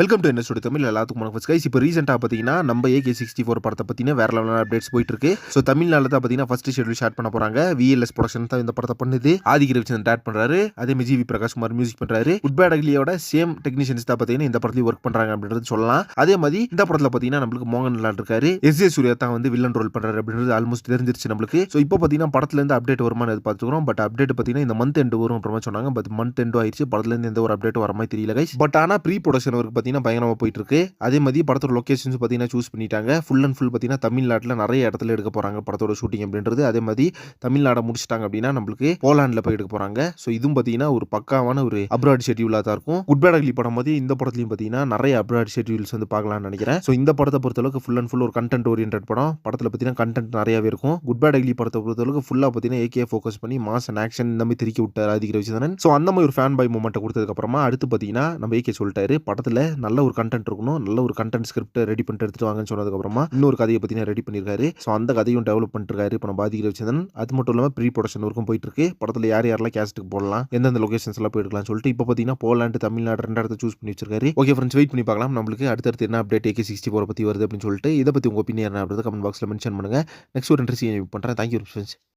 Welcome to என்ன studio Tamil எல்லாத்துக்கும் வணக்கம். கைஸ் இப்போ ரீசெண்டாக பார்த்தீங்கன்னா நம்ம ஏகே சிக்ஸ்டி ஃபோர் படத்தை பற்றின வேற லெவலான அப்டேட்ஸ் போயிட்டு இருக்கு ஸோ தமிழ்நாளில் தான் பார்த்தீங்கன்னா ஃபர்ஸ்ட் ஷெட்யூல் ஸ்டார்ட் பண்ண போகிறாங்க விஎல்எஸ் ப்ரொடக்ஷன் தான் இந்த படத்தை பண்ணுது. ஆதிக்க ரவிச்சந்திரன் டேட் பண்ணுறாரு அதே மாதிரி ஜிவி பிரகாஷ் குமார் மியூசிக் பண்ணுறாரு உட்பேட் அகிலியோட சேம் டெக்னீஷியன்ஸ் தான் பார்த்தீங்கன்னா இந்த படத்துலேயும் ஒர்க் பண்ணுறாங்க அப்படின்றது சொல்லலாம். அதே மாதிரி இந்த படத்தில் பார்த்தீங்கன்னா நம்மளுக்கு மோகன் லால் இருக்காரு. எஸ் ஜே சூர்யா தான் வந்து வில்லன் ரோல் பண்ணுறாரு அப்படின்றது ஆல்மோஸ்ட் தெரிஞ்சிருச்சு நம்மளுக்கு. ஸோ இப்போ பார்த்தீங்கன்னா படத்துலேருந்து அப்டேட் வருமானு எதிர்பார்த்துக்கிறோம் பட் அப்டேட் பார்த்தீங்கன்னா இந்த மந்த் எண்டு வரும் அப்புறமா சொன்னாங்க. பட் மந்த் எண்டு ஆயிடுச்சு. படத்துலேருந்து எந்த ஒரு அப்டேட் வர மாதிரி தெரியல கைஸ் பட் ஆனால் ப்ரீ ப்ரொடக்ஷன் ஒர்க் பார்த்தீங்கன்னா பயங்கரமாக போயிட்டு இருக்கு அதே மாதிரி படத்தோட லொக்கேஷன்ஸ் பார்த்தீங்கன்னா சூஸ் பண்ணிட்டாங்க. ஃபுல் அண்ட் ஃபுல் பார்த்தீங்கன்னா தமிழ்நாட்டில் நிறைய இடத்துல எடுக்க போறாங்க படத்தோட ஷூட்டிங் அப்படின்றது. அதே மாதிரி தமிழ்நாடை முடிச்சிட்டாங்க அப்படின்னா நம்மளுக்கு போலாண்டில் போய் எடுக்க போறாங்க. ஸோ இதுவும் பார்த்தீங்கன்னா ஒரு பக்காவான ஒரு அப்ராட் ஷெட்யூலாக தான் இருக்கும். குட் பேட் அக்லி படம் மாதிரி இந்த படத்துலையும் பார்த்தீங்கன்னா நிறைய அப்ராட் ஷெட்யூல்ஸ் வந்து பார்க்கலாம்னு நினைக்கிறேன். ஸோ இந்த படத்தை பொறுத்தளவுக்கு ஃபுல் அண்ட் ஃபுல் ஒரு கண்டென்ட் ஓரியன்ட் படம். படத்தில் பார்த்தீங்கன்னா கண்டென்ட் நிறையாவே இருக்கும். குட் பேட் அக்லி படத்தை பொறுத்தளவுக்கு ஃபுல்லாக பார்த்தீங்கன்னா ஏகே ஃபோக்கஸ் பண்ணி மாஸ் அண்ட் ஆக்ஷன் இந்த மாதிரி திருக்கி விட்டார் ஆதிக்க ரவிச்சந்திரன். ஸோ அந்த மாதிரி ஒரு ஃபேன் பாய் மூமெண்ட்டை கொடுத்ததுக்கப்புறமா அடுத்து பார்த்தீங்கன்னா நம்ம ஏகே சொல்லிட்டாரு. படத்தில் நல்ல ஒரு கண்டென்ட் இருக்கணும் நல்ல ஒரு கண்டென்ட் ஸ்கிரிப்ட் ரெடி பண்ணிட்டு எடுத்துட்டு வாங்கன்னு சொன்னதுக்கப்புறமா இன்னொரு கதையை பார்த்தீங்கன்னா ரெடி பண்ணியிருக்காரு. ஸோ அந்த கதையும் டெவலப் பண்ணிருக்காரு இப்போ நம்ம பாதிக்கிற வச்சதன் அது மட்டும் இல்லாமல் ப்ரீ ப்ரொடக்ஷன் ஒர்க்கும் போயிட்டு இருக்கு படத்தில் யார் யாரெல்லாம் கேஸ்ட்டுக்கு போடலாம் எந்தெந்த லொகேஷன்ஸ் எல்லாம் போயிருக்கலாம் சொல்லிட்டு இப்போ பார்த்தீங்கன்னா போலாண்டு தமிழ்நாடு ரெண்டு இடத்த சூஸ் பண்ணி வச்சிருக்காரு. ஓகே ஃப்ரெண்ட்ஸ் வெயிட் பண்ணி பார்க்கலாம். நம்மளுக்கு அடுத்தடுத்து என்ன அப்டேட் ஏகே சிக்ஸ்டி ஃபோர் பற்றி வருது அப்படின்னு சொல்லிட்டு இதை பற்றி உங்கள் ஒப்பீனியன் அப்படின்றத கமெண்ட் பாக்ஸில் மென்ஷன் பண்ணுங்க. நெக்ஸ்ட் ஒரு இன்ட்ரெஸ்ட் பண்ணுறேன் தேங்க்யூ ஃப்ரெண்ட்ஸ்